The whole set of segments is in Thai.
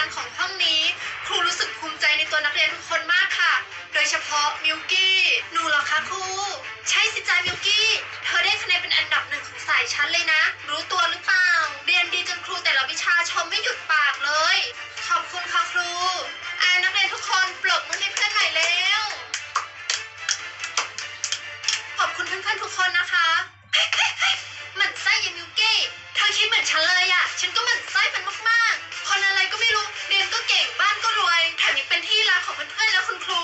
านของห้องนี้ ครูรู้สึกภูมิใจในตัวนักเรียนทุกคนมากค่ะ โดยเฉพาะมิวกี้หนูเหรอคะครูใช่สิจ้ามิวกี้เธอได้คะแนนเป็นอันดับหนึ่งของสายชั้นเลยนะ รู้ตัวหรือเปล่า เรียนดีจนครูแต่ละวิชาชมไม่หยุดปากเลย ขอบคุณค่ะครูอานักเรียนทุกคนปรบมือให้เพื่อนหน่อยแล้วขอบคุณเพื่อนๆทุกคนนะคะเฮ้ยเฮ้ยเฮ้ยหมั่นไส้ยายมิวกี้เธอคิดเหมือนฉันเลยอะฉันก็หมันไส้มันมากๆ คนอะไรก็ไม่รู้ เรียนก็เก่ง บ้านก็รวย แถมยังเป็นที่รักของเพื่อนๆและคุณครู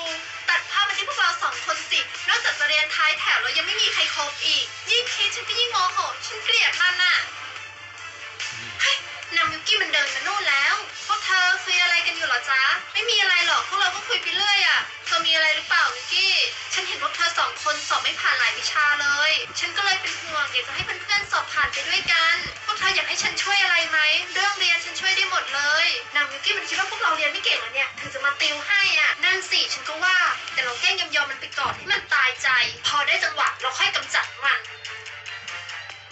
ตัดภาพมาที่พวกเราสองคนสิ นอกจากจะเรียนท้ายแถวแล้วยังไม่มีใครคบอีก ยิ่งคิดฉันก็ยิ่งโมโห ฉันเกลียดมันอะเฮ้ยนางมิวกี้มันเดินมานู่นแล้ว พวกเธอคุยอะไรกันอยู่เหรอจ๊ะ ไม่มีอะไรหรอก พวกเราก็คุยไปเรื่อยอะ อมีอะไรหรือเปล่ามิวกี้ ฉันเห็นพวกเธอสองคนสอบไม่ผ่านหลายวิชาเลย ฉันก็เลยเป็นห่วงอยากจะให้เพื่อนๆสอบผ่านไปด้วยกัน พวกเธออยากให้ฉันช่วยอะไรไหม เรื่องเรียนฉันช่วยได้หมดเลยนางมิวกี้มันคิดว่าพวกเราเรียนไม่เก่งเหรอเนี่ย ถึงจะมาติวให้อะ นั่นสิ ฉันก็ว่า แต่เราแกล้งยอมๆมันไปก่อนให้มันตายใจ พอได้จังหวะเราค่อยกำจัดมัน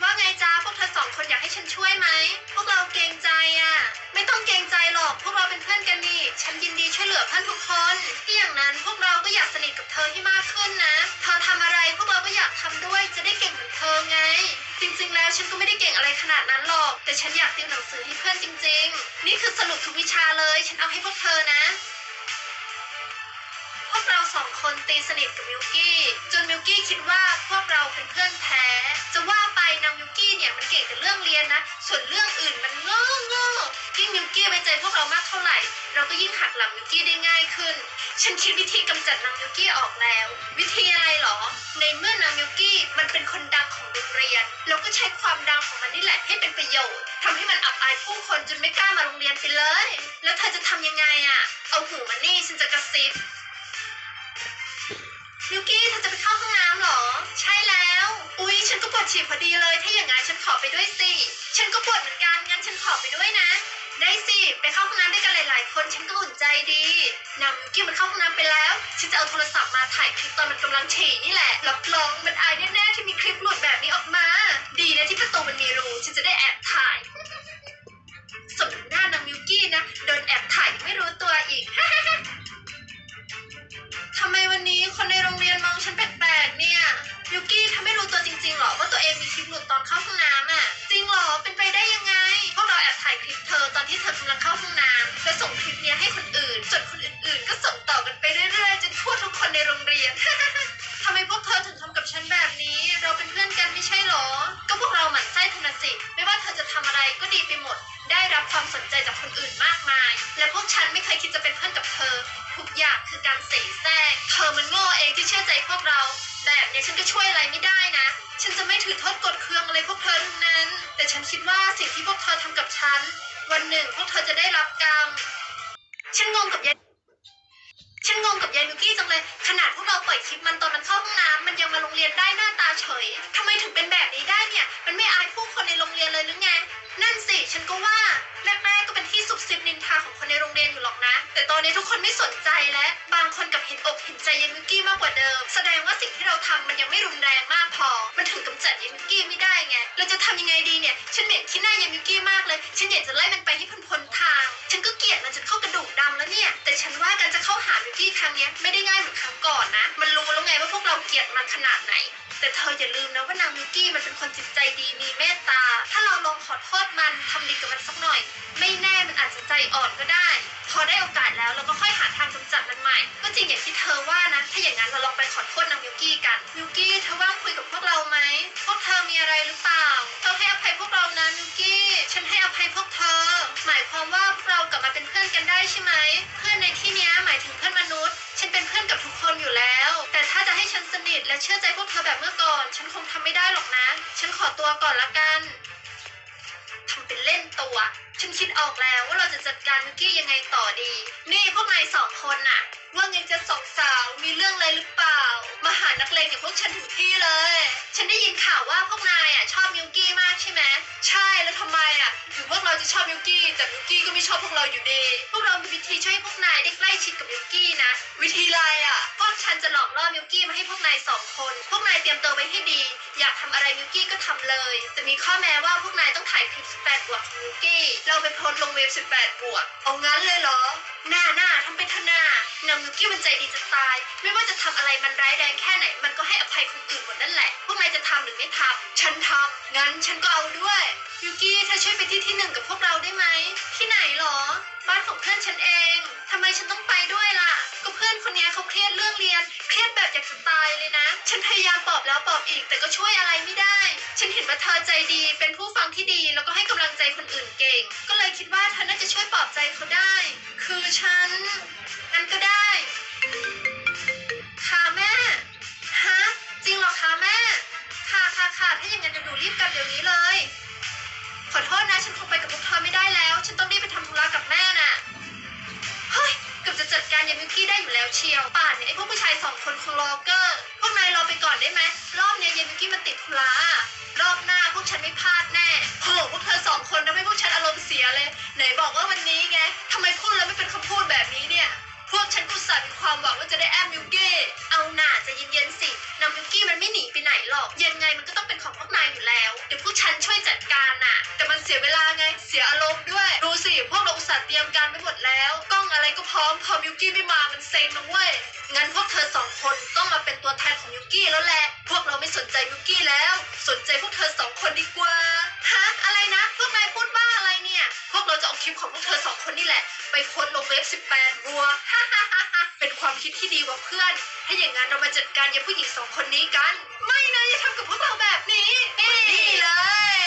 ว่าไงจ้าพวกเธอสองคนอยากให้ฉันช่วยไหม พวกเราเกรงใจอะ ฉันยินดีช่วยเหลือเพื่อนทุกคนที่อย่างนั้นพวกเราก็อยากสนิทกับเธอให้มากขึ้นนะ เธอทำอะไรพวกเราก็อยากทำด้วยจะได้เก่งเหมือนเธอไง จริงๆแล้วฉันก็ไม่ได้เก่งอะไรขนาดนั้นหรอก แต่ฉันอยากติวหนังสือให้เพื่อนจริง ๆ นี่คือสรุปทุกวิชาเลย ฉันเอาให้พวกเธอนะพวกเราสองคนตีสนิทกับมิวกี้ จนมิวกี้คิดว่าพวกเราเป็นเพื่อนแท้จะว่า พวกเรามากเท่าไหร่ เราก็ยิ่งหักหลังมิวกี้ได้ง่ายขึ้น ฉันคิดวิธีกำจัดนางมิวกี้ออกแล้ว วิธีอะไรหรอ ในเมื่อนางมิวกี้มันเป็นคนดังของโรงเรียน เราก็ใช้ความดังของมันนี่แหละให้เป็นประโยชน์ทำให้มันอับอายผู้คนจนไม่กล้ามาโรงเรียนไปเลย แล้วเธอจะทำยังไงอะเอาหูมานี่ฉันจะกระซิบมิวกี้เธอจะไปเข้าห้องน้ำเหรอ ใช่แล้ว อุ๊ย ฉันก็ปวดฉี่พอดีเลย ถ้าอย่างงั้นฉันขอไปด้วยสิ ฉันก็ปวดเหมือนกัน งั้นฉันขอไปด้วยนะ ได้สิ ไปเข้าห้องน้ำด้วยกันหลาย ๆ คนฉันก็อุ่นใจดีนางมิวกี้มันเข้าห้องน้ำไปแล้ว ฉันจะเอาโทรศัพท์มาถ่ายคลิปตอนมันกำลังฉี่นี่แหละ รับรองมันอายแน่ ๆ ที่มีคลิปหลุดแบบนี้ออกมา ดีนะที่ประตูมันมีรู ฉันจะได้แอบถ่ายสมน้ำหน้านางมิวกี้นะ โดนแอบถ่ายไม่รู้ตัวอีก ทำไมวันนี้คนในโรงเรียนมองฉันแปลก ๆ เนี่ยยูกี้เธอไม่รู้ตัวจริง ๆ หรอว่าตัวเองมีคลิปหลุดตอนเข้าห้องน้ำอะ ตอนที่เธอกำลังเข้าห้องน้ำแล้วส่งคลิปนี้ให้คนอื่นส่วนคนอื่นๆ ก็ส่งต่อกันไปเรื่อยๆจนทั่วทุกคนในโรงเรียน ทำไมพวกเธอถึงทำกับฉันแบบนี้ เราเป็นเพื่อนกันไม่ใช่หรอ ก็พวกเราหมั่นไส้ธนสิ ไม่ว่าเธอจะทำอะไรก็ดีไปหมด ได้รับความสนใจจากคนอื่นมากมาย และพวกฉันไม่เคยคิดจะเป็นเพื่อนกับเธอ ทุกอย่างคือการเสแสร้งเธอมันโง่เองที่เชื่อใจพวกเรา แบบนี้ฉันก็ช่วยอะไรไม่ได้นะ ฉันจะไม่ถือโทษกดเคืองอะไรพวกเธอทั้งนั้น แต่ฉันคิดว่าสิ่งที่พวกเธอทำกับฉัน วันหนึ่งพวกเธอจะได้รับกรรม ฉันงงกับยายฉันงงกับยายมุกี้จังเลย ขนาดพวกเราปล่อยคลิปมันตอนมันเข้าห้องน้ำมันยังมาโรงเรียนได้หน้าตาเฉยทำไมถึงเป็นแบบนี้ได้เนี่ย มันไม่อายผู้คนในโรงเรียนเลยหรือไง นั่นสิ ฉันก็ว่าแรก ที่ซุบซิบนินทาของคนในโรงเรียนอยู่หรอกนะ แต่ตอนนี้ทุกคนไม่สนใจแล้วบางคนกับเห็นอกเห็นใจยายมิกี้มากกว่าเดิม แสดงว่าสิ่งที่เราทำมันยังไม่รุนแรงมากพอ มันถึงกำจัดยายมิกี้ไม่ได้ไง เราจะทำยังไงดีเนี่ย ฉันเหม็นขี้หน้ายายมิกี้มากเลย ฉันอยากจะไล่มันไปให้พ้นพ้นทาง ฉันก็เกลียดมันจนเข้ากระดูกดำแล้วเนี่ย แต่ฉันว่าการจะเข้าหามิกี้ครั้งเนี้ยไม่ได้ง่ายเหมือนครั้งก่อนนะ มันรู้แล้วไงว่าพวกเราเกลียดมันขนาดไหน แต่เธออย่าลืมนะว่านางมิวกี้มันเป็นคนจิตใจดีมีเมตตา ถ้าเราลองขอโทษมันทำดีกับมันสักหน่อย ไม่แน่มันอาจจะใจอ่อนก็ได้ พอได้โอกาสแล้วเราก็ค่อยหาทางกำจัดมันใหม่ ก็จริงอย่างที่เธอว่านะ ถ้าอย่างนั้นเราลองไปขอโทษนางมิวกี้กันมิวกี้เธอว่างคุยกับพวกเราไหมพวกเธอมีอะไรหรือเปล่าเธอให้อภัยพวกเรานะมิวกี้ ฉันให้อภัยพวกเธอ หมายความว่าพวกเรากลับมาเป็นเพื่อนกันได้ใช่ไหมเพื่อนในที่นี้หมายถึงเพื่อนมนุษย์ ฉันเป็นเพื่อนกับทุกคนอยู่แล้ว แต่ถ้าจะให้ฉันสนิทและเชื่อใจพวกเธอแบบเมื่อก่อน ฉันคงทำไม่ได้หรอกนะ ฉันขอตัวก่อนละกันทำเป็นเล่นตัว ฉันคิดออกแล้วว่าเราจะจัดการมิกกี้ยังไงต่อดี นี่พวกนายสองคนน่ะ ว่าไงจะสองสาวมีเรื่องอะไรหรือเปล่า มาหานักเลงอย่างพวกฉันถึงที่เลย ฉันได้ยินข่าวว่าพวกนายอะชอบมิกกี้มาก ไหมใช่แล้วทำไมอะหรือพวกเราจะชอบมิวกี้แต่มิวกี้ก็ไม่ชอบพวกเราอยู่ดี พวกเรามีวิธีช่วยให้พวกนายได้ใกล้ชิดกับมิวกี้นะ วิธีอะไรอะพวกฉันจะหลอกล่อมิวกี้มาให้พวกนายสองคน พวกนายเตรียมตัวไว้ให้ดี อยากทำอะไรมิวกี้ก็ทำเลย แต่มีข้อแม้ว่าพวกนายต้องถ่ายคลิป 18 บวกของมิวกี้ เราไปโพสลงเว็บ 18 บวก เอางั้นเลยเหรอ หน้าหน้าทำไปเถอะหน้านางมิวกี้มันใจดีจะตาย ไม่ว่าจะทำอะไรมันร้ายแรงแค่ไหน มันก็ให้อภัยคนอื่นหมดนั่นแหละ พวกนายจะทำหรือไม่ทำฉันทำงั้นฉันก็เอาด้วยยูกี้เธอช่วยไปที่ที่หนึ่งกับพวกเราได้ไหมที่ไหนหรอ บ้านของเพื่อนฉันเองทำไมฉันต้องไปด้วยล่ะ ก็เพื่อนคนนี้เขาเครียดเรื่องเรียน เครียดแบบอยากจะตายเลยนะ ฉันพยายามปลอบแล้วปลอบอีก แต่ก็ช่วยอะไรไม่ได้ ฉันเห็นว่าเธอใจดี เป็นผู้ฟังที่ดี แล้วก็ให้กำลังใจคนอื่นเก่ง ก็เลยคิดว่าเธอ รีบกลับเดี๋ยวนี้เลย ขอโทษนะฉันคงไปกับพวกเธอไม่ได้แล้ว ฉันต้องรีบไปทำธุระกับแม่น่ะ เฮ้ยเกือบจะจัดการยายมิวกี้ได้อยู่แล้วเชียว ป่านเนี่ยไอ้พวกผู้ชายสองคนคงรอเกอร์ พวกนายรอไปก่อนได้ไหมรอบเนี้ยยายมิวกี้มันติดธุระอะรอบหน้าพวกฉันไม่พลาดแน่โหพวกเธอสองคนทำให้พวกฉันอารมณ์เสียเลย ไหนบอกว่าวันนี้ไงทำไมพูดแล้วไม่เป็นคำพูดแบบนี้เนี่ย พวกฉันกุศลมีความหวังว่าจะได้แอมมิวกี้ หนีไปไหนหรอก ยังไงมันก็ต้องเป็นของพวกนายอยู่แล้ว เดี๋ยวพวกฉันช่วยจัดการน่ะ แต่มันเสียเวลาไง เสียอารมณ์ด้วย ดูสิ พวกเราอุตส่าห์เตรียมการไปหมดแล้ว กล้องอะไรก็พร้อม พอมิวกี้ไม่มา มันเซ็งนะเว้ย งั้นพวกเธอสองคน ความคิดที่ดีกว่าเพื่อน ถ้าอย่างนั้นเรามาจัดการยายผู้หญิงสองคนนี้กัน ไม่นะอย่าทำกับพวกเราแบบนี้เอ้ยนี่เลย